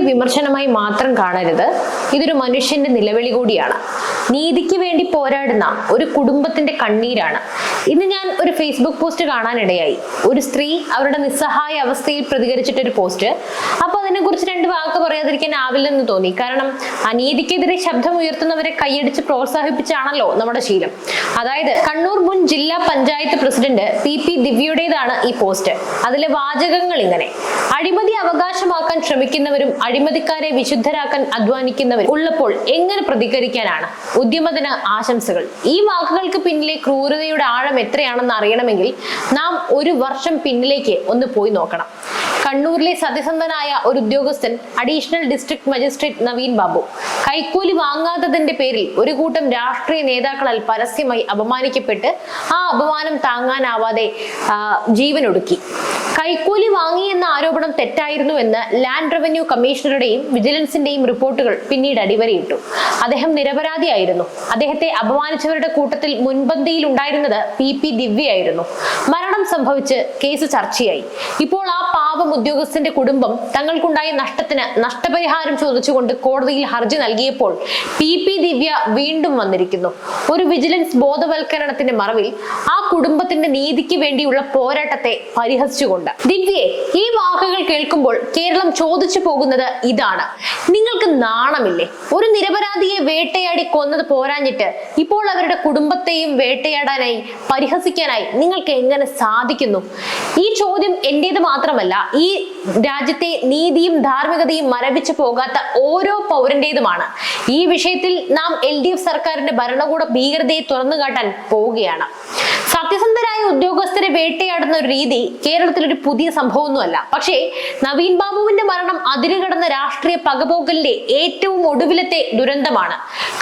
വിമർശനമായി മാത്രം കാണരുത്. ഇതൊരു മനുഷ്യന്റെ നിലവിളി കൂടിയാണ്. നീതിക്ക് വേണ്ടി പോരാടുന്ന ഒരു കുടുംബത്തിന്റെ കണ്ണീരാണ്. ഇന്ന് ഞാൻ ഒരു ഫേസ്ബുക്ക് പോസ്റ്റ് കാണാനിടയായി. ഒരു സ്ത്രീ അവരുടെ നിസ്സഹായ അവസ്ഥയിൽ പ്രതികരിച്ചിട്ട് ഒരു പോസ്റ്റ് അപ്പൊ അതിനെ കുറിച്ച് രണ്ട് വാക്ക് പറയാതിരിക്കാൻ ആവില്ലെന്ന് തോന്നി. കാരണം അനീതിക്കെതിരെ ശബ്ദം ഉയർത്തുന്നവരെ കൈയടിച്ച് പ്രോത്സാഹിപ്പിച്ചാണല്ലോ നമ്മുടെ ശീലം. അതായത് കണ്ണൂർ മുൻ ജില്ലാ പഞ്ചായത്ത് പ്രസിഡന്റ് പി പി ദിവ്യയുടേതാണ് ഈ പോസ്റ്റ് അതിലെ വാചകങ്ങൾ ഇങ്ങനെ. അഴിമതി അവകാശമാക്കാൻ ശ്രമിക്കുന്നവരും അഴിമതിക്കാരെ വിശുദ്ധരാക്കാൻ അധ്വാനിക്കുന്നവർ ഉള്ളപ്പോൾ എങ്ങനെ പ്രതികരിക്കാനാണ്? ഉദ്യമത്തിന് ആശംസകൾ. ഈ വാക്കുകൾക്ക് പിന്നിലെ ക്രൂരതയുടെ ആഴം എത്രയാണെന്ന് അറിയണമെങ്കിൽ നാം ഒരു വർഷം പിന്നിലേക്ക് ഒന്ന് പോയി നോക്കണം. കണ്ണൂരിലെ സത്യസന്ധനായ ഒരു ഉദ്യോഗസ്ഥൻ additional district magistrate Naveen Babu. കൈക്കൂലി വാങ്ങാത്തതിന്റെ പേരിൽ ഒരു കൂട്ടം രാഷ്ട്രീയ നേതാക്കളാൽ പരസ്യമായി അപമാനിക്കപ്പെട്ട് ആ അപമാനം താങ്ങാനാവാതെ ജീവനൊടുക്കി. കൈക്കൂലി വാങ്ങി എന്ന ആരോപണം തെറ്റായിരുന്നുവെന്ന് ലാൻഡ് റവന്യൂ കമ്മീഷണറുടെയും വിജിലൻസിന്റെയും റിപ്പോർട്ടുകൾ പിന്നീട് അടിവരയിട്ടു. അദ്ദേഹം നിരപരാധിയായിരുന്നു. അദ്ദേഹത്തെ അപമാനിച്ചവരുടെ കൂട്ടത്തിൽ മുൻപന്തിയിൽ ഉണ്ടായിരുന്നത് പി പി ദിവ്യയായിരുന്നു. മരണം സംഭവിച്ച് കേസ് ചർച്ചയായി. ഇപ്പോൾ ആ പാവം ഉദ്യോഗസ്ഥന്റെ കുടുംബം തങ്ങൾക്കുണ്ടായ നഷ്ടത്തിന് നഷ്ടപരിഹാരം ചോദിച്ചുകൊണ്ട് കോടതിയിൽ ഹർജി നൽകിയപ്പോൾ പി പി ദിവ്യ വീണ്ടും വന്നിരിക്കുന്നു. ഒരു വിജിലൻസ് ബോധവൽക്കരണത്തിന്റെ മറവിൽ ആ കുടുംബത്തിന്റെ നീതിക്ക് വേണ്ടിയുള്ള പോരാട്ടത്തെ പരിഹസിച്ചുകൊണ്ട്. ദിവ്യയെ ഈ വാക്കുകൾ കേൾക്കുമ്പോൾ കേരളം ചോദിച്ചു പോകുന്നത് ഇതാണ്. നിങ്ങൾക്ക് നാണമില്ലേ? ഒരു നിരപരാധിയെ വേട്ടയാടി കൊന്നത് പോരാഞ്ഞിട്ട് ഇപ്പോൾ അവരുടെ കുടുംബത്തെയും വേട്ടയാടാനായി പരിഹസിക്കാനായി നിങ്ങൾക്ക് എങ്ങനെ സാധിക്കുന്നു? ഈ ചോദ്യം എന്റേത് മാത്രമല്ല രാജ്യത്തെ നീതിയും ധാർമ്മികതയും മരവിച്ചു പോകാത്ത ഓരോ പൗരന്റേതുമാണ്. ഈ വിഷയത്തിൽ നാം എൽ സർക്കാരിന്റെ ഭരണകൂട ഭീകരതയെ തുറന്നു കാട്ടാൻ പോവുകയാണ്. സത്യസന്ധരായ ഉദ്യോഗസ്ഥരെ വേട്ടയാടുന്ന ഒരു രീതി കേരളത്തിൽ ഒരു പുതിയ സംഭവമൊന്നുമല്ല. പക്ഷേ നവീൻ ബാബുവിന്റെ മരണം അതിരുകടന്ന രാഷ്ട്രീയ പകപോക്കലിന്റെ ഏറ്റവും ഒടുവിലത്തെ ദുരന്തമാണ്.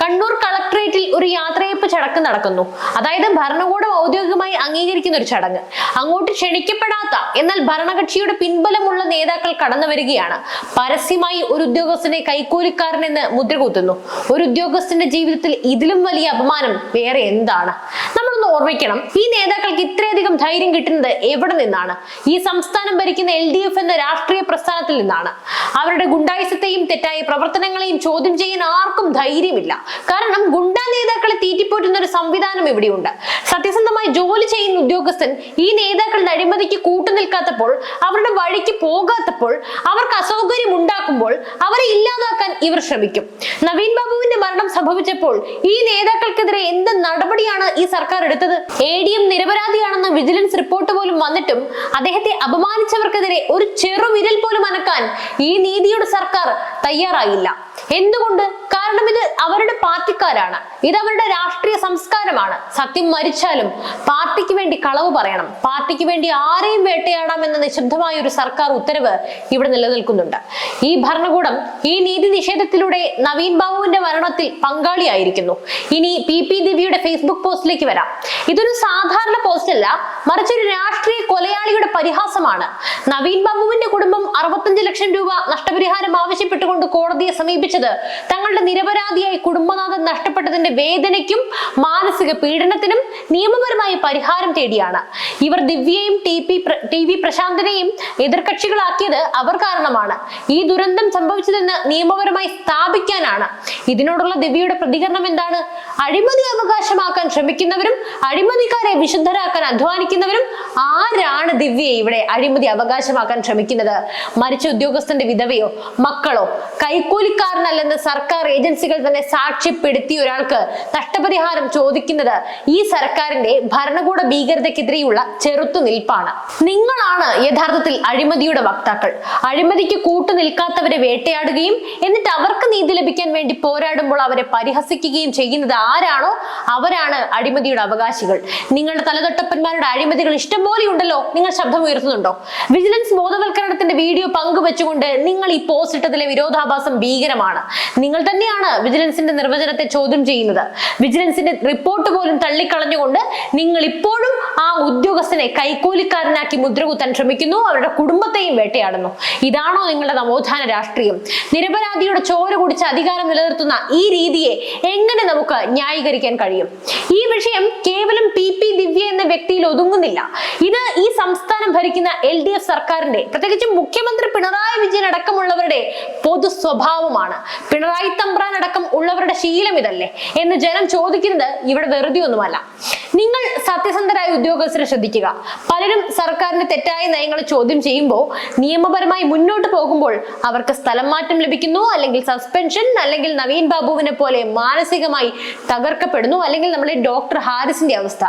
കണ്ണൂർ കളക്ടറേറ്റിൽ ഒരു യാത്രയപ്പ് ചടക്ക് നടക്കുന്നു. അതായത് ഭരണകൂടം ഔദ്യോഗികമായി അംഗീകരിക്കുന്ന ഒരു ചടങ്ങ്. അങ്ങോട്ട് ക്ഷണിക്കപ്പെടാത്ത എന്നാൽ ഭരണകക്ഷിയുടെ പിൻബലമുള്ള നേതാക്കൾ കടന്നു വരികയാണ്. പരസ്യമായി ഒരു ഉദ്യോഗസ്ഥനെ കൈക്കൂലിക്കാരനെന്ന് മുദ്രകുത്തുന്നു. ഒരു ഉദ്യോഗസ്ഥന്റെ ജീവിതത്തിൽ ഇതിലും വലിയ അപമാനം വേറെ എന്താണ്? ഓർമ്മിക്കണം. ഈ നേതാക്കൾക്ക് ഇത്രയധികം ധൈര്യം കിട്ടുന്നത് എവിടെ നിന്നാണ്? ഈ സംസ്ഥാനം ഭരിക്കുന്ന എൽ ഡി എഫ് എന്ന രാഷ്ട്രീയ പ്രസ്ഥാനത്തിൽ നിന്നാണ്. അവരുടെ ഗുണ്ടായുസത്തെയും തെറ്റായ പ്രവർത്തനങ്ങളെയും ചോദ്യം ചെയ്യാൻ ആർക്കും ധൈര്യമില്ല. കാരണം ഗുണ്ടാ നേതാക്കളെ തീറ്റിപ്പോറ്റുന്ന ഒരു സംവിധാനം ഇവിടെയുണ്ട്. സത്യസന്ധമായി ജോലി ചെയ്യുന്ന ഉദ്യോഗസ്ഥൻ ഈ നേതാക്കളുടെ അഴിമതിക്ക് കൂട്ടുനിൽക്കാത്തപ്പോൾ അവരുടെ വഴിക്ക് പോകാത്തപ്പോൾ അവർക്ക് അസൗകര്യം ഉണ്ടാക്കുമ്പോൾ അവരെ ഇല്ലാതാക്കാൻ ഇവർ ശ്രമിക്കും. നവീൻ ബാബുവിന്റെ മരണം സംഭവിച്ചപ്പോൾ ഈ നേതാക്കൾക്കെതിരെ എന്ത് നടപടിയാണ് ഈ സർക്കാർ എടുത്തത്? എ ഡി എം നിരപരാധിയാണെന്ന വിജിലൻസ് റിപ്പോർട്ട് പോലും വന്നിട്ടും അദ്ദേഹത്തെ അപമാനിച്ചവർക്കെതിരെ ഒരു ചെറുവിരൽ പോലും അനക്കാൻ ഈ നീതിയുടെ സർക്കാർ തയ്യാറായില്ല. എന്തുകൊണ്ട്? കാരണം ഇത് അവരുടെ പാർട്ടിക്കാരാണ്. ഇത് അവരുടെ രാഷ്ട്രീയ സംസ്കാരമാണ്. സത്യം മരിച്ചാലും പാർട്ടിക്ക് വേണ്ടി കളവ് പറയണം. പാർട്ടിക്ക് വേണ്ടി ആരെയും വേട്ടയാടാം എന്ന നിശബ്ദമായ ഒരു സർക്കാർ ഉത്തരവ് ഇവിടെ നിലനിൽക്കുന്നുണ്ട്. ഈ ഭരണകൂടം ഈ നീതി നിഷേധത്തിലൂടെ നവീൻ ബാബുവിന്റെ മരണത്തിൽ പങ്കാളിയായിരിക്കുന്നു. ഇനി പി പി ദിവ്യയുടെ ഫേസ്ബുക്ക് പോസ്റ്റിലേക്ക് വരാം. ഇതൊരു സാധാരണ പോസ്റ്റ് അല്ല മറിച്ച് ഒരു രാഷ്ട്രീയ കൊലയാളിയുടെ പരിഹാസമാണ്. നവീൻ ബാബുവിന്റെ കുടുംബം അറുപത്തഞ്ച് ലക്ഷം രൂപ നഷ്ടപരിഹാരം ആവശ്യപ്പെട്ടുകൊണ്ട് കോടതിയെ സമീപിച്ചത് തങ്ങളുടെ നിരപരാധിയായി കുടുംബനാഥൻ നഷ്ടപ്പെട്ടതിന്റെ വേദനയ്ക്കും മാനസിക പീഡനത്തിനും നിയമപരമായ പരിഹാരം തേടിയാണ്. ഇവർ ദിവ്യയും ടി പി ടി വി പ്രശാന്തനെയും എതിർകക്ഷികളാക്കിയത് അവർ കാരണമാണ്. ഈ ദുരന്തം സംഭവിച്ചതെന്ന് നിയമപരമായി സ്ഥാപിക്കാനാണ്. ഇതിനോടുള്ള ദിവ്യയുടെ പ്രതികരണം എന്താണ്? അഴിമതി അവകാശമാക്കാൻ ശ്രമിക്കുന്നവരും അഴിമതിക്കാരെ വിശുദ്ധരാക്കാൻ അധ്വാനിക്കുന്നവരും ആരാണ് ദിവ്യയെ ഇവിടെ അഴിമതി അവകാശമാക്കാൻ ശ്രമിക്കുന്നത്? മരിച്ച ഉദ്യോഗസ്ഥന്റെ വിധവയോ മക്കളോ കൈക്കൂലിക്കാരനല്ലെന്ന് സർക്കാർ ഏജൻസികൾ തന്നെ സാക്ഷ്യപ്പെടുത്തിയ ഒരാൾക്ക് നഷ്ടപരിഹാരം ചോദിക്കുന്നത് ഈ സർക്കാരിന്റെ ഭരണകൂട ഭീകരതയ്ക്കെതിരെയുള്ള ചെറുത്തുനിൽപ്പാണ് നിങ്ങളാണ് യഥാർത്ഥത്തിൽ അഴിമതിയുടെ വക്താക്കൾ. അഴിമതിക്ക് കൂട്ടു നിൽക്കാത്തവരെ വേട്ടയാടുകയും എന്നിട്ട് അവർക്ക് നീതി ലഭിക്കാൻ വേണ്ടി പോരാടുമ്പോൾ അവരെ പരിഹസിക്കുകയും ചെയ്യുന്നത് ആരാണോ അവരാണ് അഴിമതിയുടെ അവകാശികൾ. നിങ്ങളുടെ തലതൊട്ടപ്പന്മാരുടെ അഴിമതികൾ ഇഷ്ടംപോലെ ഉണ്ടല്ലോ. നിങ്ങൾ ശബ്ദം ഉയർത്തുന്നുണ്ടോ? വിജിലൻസ് ബോധവൽക്കരണത്തിന്റെ വീഡിയോ പങ്കുവെച്ചുകൊണ്ട് നിങ്ങൾ ഈ പോസ്റ്റ് ഇട്ടതിലെ വിരോധാഭാസം ഭീകരമാണ്. നിങ്ങൾ തന്നെയാണ് വിജിലൻസിന്റെ നിർവചനത്തെ ചോദ്യം ചെയ്യുന്നത്. വിജിലൻസിന്റെ റിപ്പോർട്ട് പോലും തള്ളിക്കളഞ്ഞുകൊണ്ട് നിങ്ങൾ ഇപ്പോഴും ആ ഉദ്യോഗസ്ഥനെ കൈക്കൂലിക്കാരനാക്കി മുദ്രകുത്താൻ ശ്രമിക്കുന്നു അവരുടെ കുടുംബത്തെയും വേട്ടയാടുന്നു. ഇതാണോ നിങ്ങളുടെ നവോത്ഥാന രാഷ്ട്രീയം? നിരപരാധിയുടെ ചോര കുടിച്ച് അധികാരം നിലനിർത്തുന്ന ഈ രീതിയെ എങ്ങനെ നമുക്ക് ന്യായീകരിക്കാൻ കഴിയും? ഈ വിഷയം കേവലം പി പി ദിവ്യ എന്ന വ്യക്തിയിൽ ഒതുങ്ങുന്നില്ല. ഇത് ഈ സംസ്ഥാനം ഭരിക്കുന്ന എൽ ഡി എഫ് സർക്കാരിന്റെ പ്രത്യേകിച്ചും മുഖ്യമന്ത്രി പിണറായി വിജയൻ അടക്കമുള്ളവരുടെ പൊതു സ്വഭാവമാണ്. പിണറായി തമ്പ്രാൻ അടക്കം ഉള്ളവരുടെ ശീലം ഇതല്ലേ? എന്ന് ജനം ചോദിക്കുന്നത് ഇവിടെ വെറുതെ ഒന്നുമല്ല. നിങ്ങൾ സത്യസന്ധരായ ഉദ്യോഗസ്ഥരെ ശ്രദ്ധിക്കുക. പലരും സർക്കാരിന്റെ തെറ്റായ നയങ്ങൾ ചോദ്യം ചെയ്യുമ്പോൾ നിയമപരമായി മുന്നോട്ട് പോകുമ്പോൾ അവർക്ക് സ്ഥലം മാറ്റം ലഭിക്കുന്നു അല്ലെങ്കിൽ സസ്പെൻഷൻ അല്ലെങ്കിൽ നവീൻ ബാബുവിനെ പോലെ മാനസികമായി തകർക്കപ്പെടുന്നു അല്ലെങ്കിൽ നമ്മുടെ ഡോക്ടർ ഹാരിസിന്റെ അവസ്ഥ.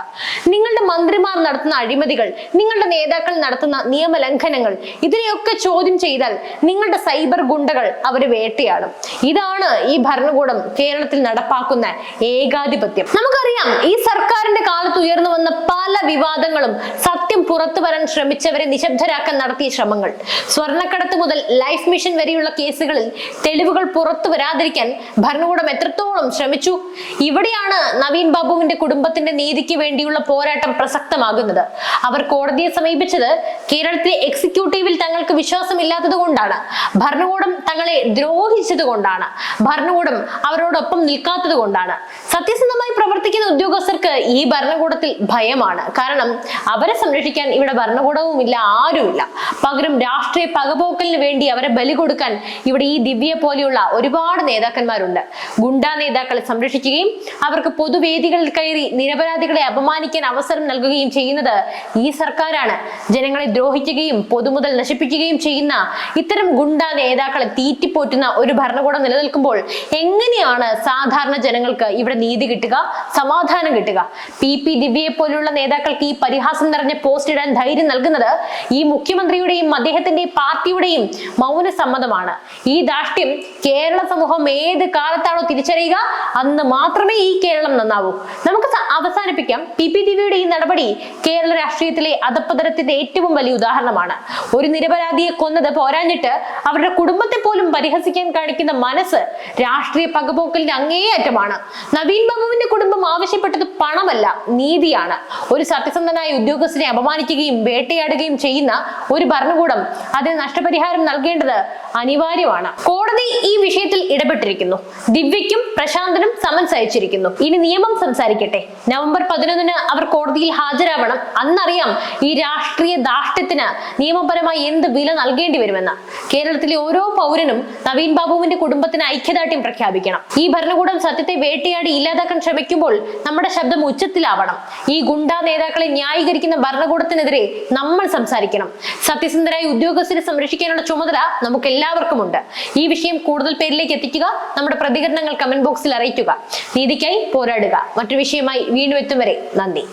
നിങ്ങളുടെ മന്ത്രിമാർ നടത്തുന്ന അഴിമതികൾ നിങ്ങളുടെ നേതാക്കൾ നടത്തുന്ന നിയമലംഘനങ്ങൾ ഇതിനെയൊക്കെ ചോദ്യം ചെയ്താൽ നിങ്ങളുടെ സൈബർ ഗുണ്ടകൾ അവർ വേട്ടയാടും. ഇതാണ് ഈ ഭരണകൂടം കേരളത്തിൽ നടപ്പാക്കുന്ന ഏകാധിപത്യം. നമുക്കറിയാം ഈ സർക്കാരിന്റെ കാലത്ത് ഉയർന്നു വന്ന പല വിവാദങ്ങളും സത്യം പുറത്തു വരാൻ ശ്രമിച്ചവരെ നിശബ്ദരാക്കാൻ നടത്തിയ ശ്രമങ്ങൾ. സ്വർണക്കടത്ത് മുതൽ ലൈഫ് മിഷൻ വരെയുള്ള കേസുകളിൽ തെളിവുകൾ പുറത്തു വരാതിരിക്കാൻ ഭരണകൂടം എത്രത്തോളം ശ്രമിച്ചു? ഇവിടെയാണ് നവീൻ ബാബുവിന്റെ കുടുംബത്തിന്റെ നീതിക്ക് വേണ്ടിയുള്ള പോരാട്ടം പ്രസക്തമാകുന്നത്. അവർ കോടതിയെ സമീപിച്ചത് കേരളത്തിലെ എക്സിക്യൂട്ടീവിൽ തങ്ങൾക്ക് വിശ്വാസമില്ലാത്തത് കൊണ്ടാണ്. ഭരണകൂടം തങ്ങളെ ദ്രോഹിച്ചത് കൊണ്ടാണ്. ഭരണകൂടം അവരോടൊപ്പം നിൽക്കാത്തത് കൊണ്ടാണ്. സത്യസന്ധമായി പ്രവർത്തിക്കുന്ന ഉദ്യോഗസ്ഥർക്ക് ഈ ഭരണകൂടത്തിൽ ഭയമാണ്. കാരണം അവരെ സംരക്ഷിക്കാൻ ഇവിടെ ഭരണകൂടവുമില്ല ആരുമില്ല. പകരം രാഷ്ട്രീയ പകപോക്കലിന് വേണ്ടി അവരെ ബലി കൊടുക്കാൻ ഇവിടെ ഈ ദിവ്യ പോലെയുള്ള ഒരുപാട് നേതാക്കന്മാരുണ്ട്. ഗുണ്ടാ നേതാക്കളെ സംരക്ഷിക്കുകയും അവർക്ക് പൊതുവേദികളിൽ കയറി നിരപരാധികളെ അപമാനിക്കാൻ അവസരം നൽകുകയും ചെയ്യുന്നത് ഈ സർക്കാരാണ്. ജനങ്ങളെ ദ്രോഹിക്കുകയും പൊതുമുതൽ നശിപ്പിക്കുകയും ചെയ്യുന്ന ഇത്തരം ഗുണ്ടാ നേതാക്കളെ തീറ്റിപ്പോറ്റുന്ന ഒരു ഭരണകൂടം നിലനിൽക്കുമ്പോൾ എങ്ങനെയാണ് സാധാരണ ജനങ്ങൾക്ക് ഇവിടെ നീതി കിട്ടുക സമാധാനം കിട്ടുക? പി. പി ദിവ്യയെ പോലുള്ള നേതാക്കൾക്ക് ഈ പരിഹാസം നിറഞ്ഞ പോസ്റ്റ് ഇടാൻ ധൈര്യം നൽകുന്നത് ഈ മുഖ്യമന്ത്രിയുടെയും അദ്ദേഹത്തിന്റെ പാർട്ടിയുടെയും മൗന സമ്മതമാണ്. ഈ ദാഷ്ട്യം കേരള സമൂഹം ഏത് കാലത്താണോ തിരിച്ചറിയുക അന്ന് മാത്രമേ ഈ കേരളം നന്നാവൂ. നമുക്ക് അവസാനിപ്പിക്കാം. പി പി ദിവ്യയുടെ ഈ നടപടി കേരള രാഷ്ട്രീയത്തിലെ അധപ്പതനത്തിന്റെ ഏറ്റവും വലിയ ഉദാഹരണമാണ്. ഒരു നിരപരാധിയെ കൊന്നത് പോരാഞ്ഞിട്ട് അവരുടെ കുടുംബത്തെ പോലും പരിഹസിക്കാൻ കാണിക്കുന്ന മനസ്സ് രാഷ്ട്രീയ പകപോക്കലിന്റെ അങ്ങേയറ്റമാണ്. നവീൻ ബാബുവിന്റെ കുടുംബം ആവശ്യപ്പെട്ടത് പണമല്ല. നീതിയാണ്. ഒരു സത്യസന്ധനായ ഉദ്യോഗസ്ഥനെ അപമാനിക്കുകയും വേട്ടയാടുകയും ചെയ്യുന്ന ഒരു ഭരണകൂടം അതിന് നഷ്ടപരിഹാരം നൽകേണ്ടത് അനിവാര്യമാണ്. കോടതി ഈ വിഷയത്തിൽ ഇടപെട്ടിരിക്കുന്നു. ദിവ്യയ്ക്കും പ്രശാന്തനും സമൻസ് അയച്ചിരിക്കുന്നു. ഇനി നിയമം സംസാരിക്കട്ടെ. നവംബർ പതിനൊന്നിന് അവർ കോടതിയിൽ ഹാജരാവണം. അന്നറിയാം ഈ രാഷ്ട്രീയ ദാഷ്ട്യത്തിന് നിയമപരമായി എന്ത് വില നൽകേണ്ടി വരുമെന്ന്. കേരളത്തിലെ ഓരോ പൗരനും നവീൻ ബാബുവിന്റെ കുടുംബത്തിന് ഐക്യദാർഢ്യം പ്രഖ്യാപിക്കണം. ഈ ഭരണകൂടം സത്യത്തെ വേട്ടയാടി ഇല്ലാതാക്കാൻ ശ്രമിക്കുമ്പോൾ നമ്മുടെ ശബ്ദം ഉച്ചത്തിലാവണം ഈ ഗുണ്ടാ നേതാക്കളെ ന്യായീകരിക്കുന്ന ഭരണകൂടത്തിനെതിരെ നമ്മൾ സംസാരിക്കണം. സത്യസന്ധരായ ഉദ്യോഗസ്ഥരെ സംരക്ഷിക്കാനുള്ള ചുമതല നമുക്ക് എല്ലാവർക്കും ഉണ്ട് ഈ വിഷയം കൂടുതൽ പേരിലേക്ക് എത്തിക്കുക നമ്മുടെ പ്രതികരണങ്ങൾ കമന്റ് ബോക്സിൽ അറിയിക്കുക. നീതിക്കായി പോരാടുക. മറ്റു വിഷയമായി വീണ്ടും എത്തും വരെ നന്ദി.